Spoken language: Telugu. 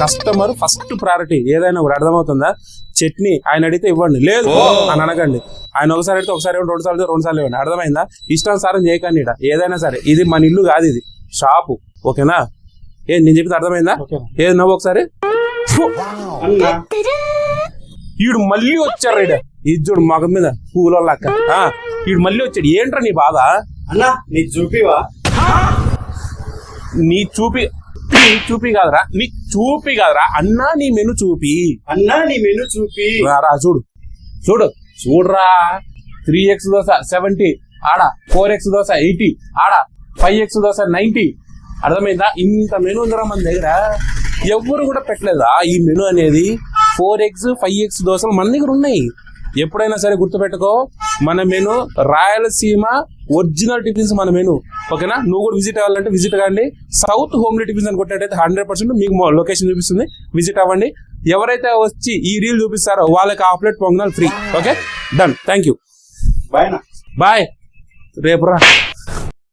కస్టమర్ ఫస్ట్ ప్రయారిటీ ఏదైనా కూడా అర్థమవుతుందా? చట్నీ ఆయన అడిగితే ఇవ్వండి. లేదు అని అనకండి. ఆయన ఒకసారి అడిగితే ఒకసారి ఇవ్వండి రెండు సార్లు రెండు సార్లు ఇవ్వండి. అర్థమైందా? ఇష్టానుసారం చేయకండి ఏదైనా సరే. ఇది మన ఇల్లు కాదు ఇది. షాపు. ఓకేనా? ఏ నేను చెప్తే అర్థమైందా? ఏది నవ్వు ఒకసారి. ఈడు మళ్ళీ వచ్చారు ఈడ. ఇది చూడు మగ మీద పూల లక్క ఆ, ఈడు మళ్ళీ వచ్చాడు. ఏంట్రా నీ బాధ? అన్నా నీకు చూపివా? నీ చూపి చూపి కాదురా. నీ చూపి కాదురా. అన్నా నీ మెను చూపి. అన్నా నీ మెను చూపి. రా రా, చూడు. చూడు. చూడరా. త్రీ ఎక్స్ దోశ సెవెంటీ ఆడ. ఫోర్ ఎక్స్ దోశ ఎయిటీ ఆడ. ఫైవ్ ఎక్స్ దోశ నైన్టీ అర్థమైందా? ఇంత మెను ఉందిరా మన దగ్గర. ఎవరు కూడా పెట్టలేదా ఈ మెను అనేది? ఫోర్ ఎక్స్ ఫైవ్ ఎక్స్ దోశలు మన దగ్గర ఉన్నాయి. ఎప్పుడైనా సరే గుర్తుపెట్టుకో మన మెను రాయలసీమ ఒరిజినల్ టిఫిన్స్ మన మెను. ఓకేనా? నువ్వు కూడా విజిట్ అవ్వాలంటే విజిట్ కాండి. సౌత్ హోమ్లీ టిఫిన్స్ అని కొట్టినట్టయితే హండ్రెడ్ పర్సెంట్ మీకు లొకేషన్ చూపిస్తుంది. విజిట్ అవ్వండి. ఎవరైతే వచ్చి ఈ రీల్ చూపిస్తారో వాళ్ళకి ఆ ప్లేట్ పొంగనాలు free. Okay? Done. Thank you bye bye. రేపు రా.